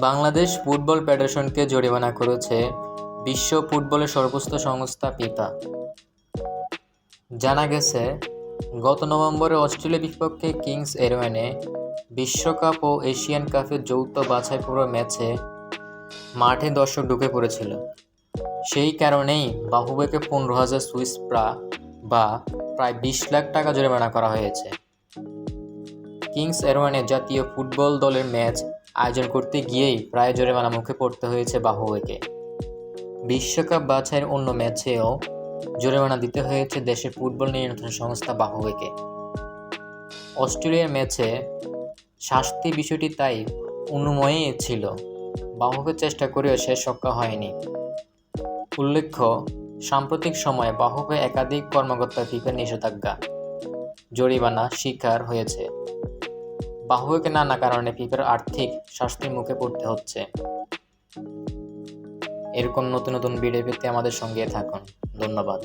Bangladesh football ফেডারেশনকে জরিমানা করেছে বিশ্ব ফুটবলের সর্বোচ্চ সংস্থা ফিফা। জানা গেছে, গত নভেম্বরে অস্ট্রেলিয়ার বিপক্ষে কিংস এলেভেনে বিশ্বকাপ ও এশিয়ান কাপের যৌথ বাছাই পূর্ব ম্যাচে মাঠে দর্শক ঢুকে পড়েছিল। সেই কারণেই বাহুবেকে পনেরো হাজার সুইস প্রা বা প্রায় বিশ লাখ টাকা জরিমানা করা হয়েছে। কিংস এরওয়ানে জাতীয় ফুটবল দলের ম্যাচ আয়োজন করতে গিয়েই প্রায় জরিমানা মুখে পড়তে হয়েছে বাহুবেকে বিশ্বকাপ বাছাইয়ের অন্য ম্যাচেও জরিমানা দিতে হয়েছে দেশের ফুটবল নিয়ন্ত্রণ সংস্থা বাহুবেকে অস্ট্রেলিয়ার ম্যাচে শাস্তি বিষয়টি তাই অনুময়ই ছিল। বাহুবে চেষ্টা করেও শেষ রক্ষা হয়নি। উল্লেখ্য, সাম্প্রতিক সময়ে বাহুবে একাধিক কর্মকর্তা ফিফার নিষেধাজ্ঞা, জরিমানা শিকার হয়েছে। বাহুকে নানা কারণে ফিফার আর্থিক শাস্তির মুখে পড়তে হচ্ছে। এরকম নতুন নতুন ভিডিও পেতে আমাদের সঙ্গে থাকুন। ধন্যবাদ।